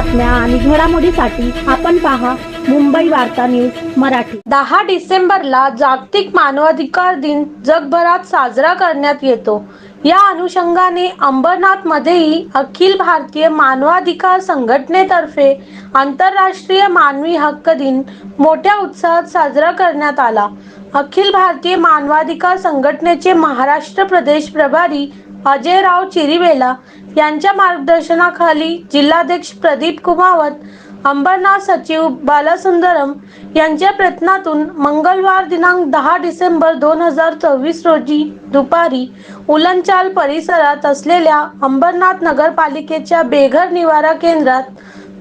बातम्या आणि घडामोडीसाठी आपण पहा मुंबई वार्ता न्यूज मराठी. दहा डिसेंबरला जागतिक मानवाधिकार दिन जगभरात साजरा करण्यात येतो. या अनुषंगाने अंबरनाथ मध्येही अखिल भारतीय मानवाधिकार संघटनेतर्फे आंतरराष्ट्रीय मानवी हक्क दिन मोठ्या उत्साहात साजरा करण्यात आला. अखिल भारतीय मानवाधिकार संघटनेचे महाराष्ट्र प्रदेश प्रभारी अजयराव चिरिवेला यांच्या मार्गदर्शनाखाली जिल्हाध्यक्ष प्रदीप कुमावत अंबरनाथ सचिव बालासुंदरम यांच्या प्रयत्नातून मंगळवार दिनांक दहा डिसेंबर दोन हजार चोवीस रोजी दुपारी उलनचाल परिसरात असलेल्या अंबरनाथ नगरपालिकेच्या बेघर निवारा केंद्रात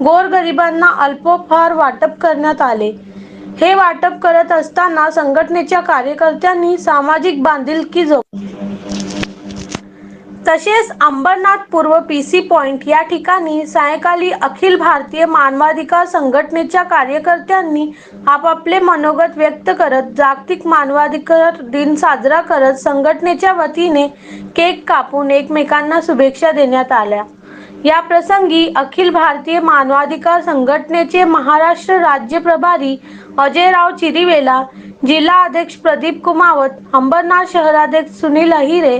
गोरगरिबांना अल्पोपहार वाटप करण्यात आले. हे वाटप करत असताना संघटनेच्या कार्यकर्त्यांनी सामाजिक बांधिलकी जो तसेच अंबरनाथ पूर्व पी सी पॉइंट या ठिकाणी सायंकाळी अखिल भारतीय मानवाधिकार संघटनेच्या कार्यकर्त्यांनी आपापले मनोगत व्यक्त करत जागतिक मानवाधिकार दिन साजरा करत संघटनेच्या वतीने केक कापून एकमेकांना शुभेच्छा देण्यात आल्या. या प्रसंगी अखिल भारतीय मानवाधिकार संघटनेचे महाराष्ट्र राज्य प्रभारी अजयराव चिरिवेला जिल्हा अध्यक्ष प्रदीप कुमावत अंबरनाथ शहराध्यक्ष सुनील अहिरे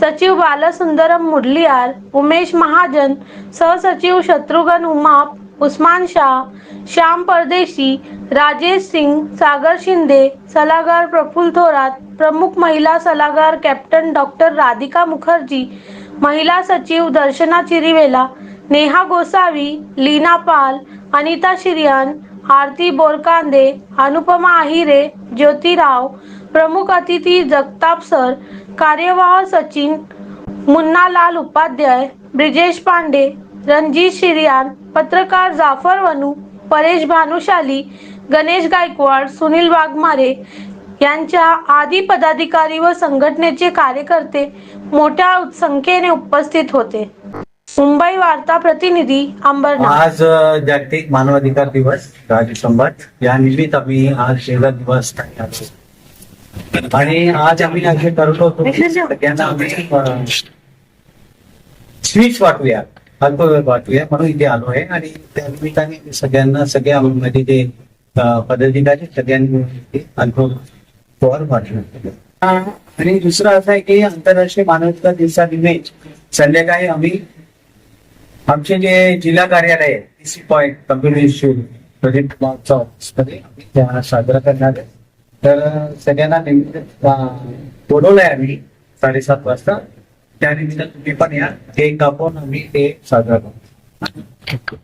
सचिव बालसुंदरम मुडलियार उमेश महाजन सहसचिव शत्रुघ्न उमाप उस्मान शाह श्याम परदेशी राजेश सिंग सागर शिंदे सल्लागार प्रफुल्ल थोरात प्रमुख महिला सल्लागार कॅप्टन डॉक्टर राधिका मुखर्जी महिला सचिव दर्शना चिरिवेला नेहा गोसावी लीना पाल अनिता शिरियान आरती बोरकांदे अनुपमा अहिरे ज्योतिराव प्रमुख अतिथी जगताप सर कार्यवाह सचिन मुन्नालाल उपाध्याय ब्रिजेश पांडे रणजित शिरियान पत्रकार जाफर वनू परेश भानुशाली गणेश गायकवाड सुनील वाघमारे यांच्या आदी पदाधिकारी व संघटनेचे कार्यकर्ते मोठ्या संख्येने उपस्थित होते. मुंबई वार्ता प्रतिनिधी अंबरनाथ. आज जागतिक मानवाधिकार दिवस या निमित्त आम्ही आज दिवस आणि आज आम्ही असे करत सगळ्यांना आम्ही स्वीच वाटूया अल्पवेळ वाटूया म्हणून इथे आलो आहे. आणि त्या निमित्ताने सगळ्यांना सगळ्या मध्ये जे पदाधिकारी सगळ्यांनी अल्पवर वाटलं आणि दुसरं असं आहे की आंतरराष्ट्रीय मानवाधिकार दिवसानिमित्त संध्याकाळी आम्ही आमचे जे जिल्हा कार्यालय आहे पीसी पॉईंट कम्प्युटर इन्स्टिट्यूट कुमारच्या ऑफिसमध्ये आम्ही त्या साजरा करणार आहे. तर सगळ्यांना निमित्त बोलवलंय आम्ही साडेसात वाजता. त्यानिमित्त तुम्ही पण या. केक कापून आम्ही ते साजरा करू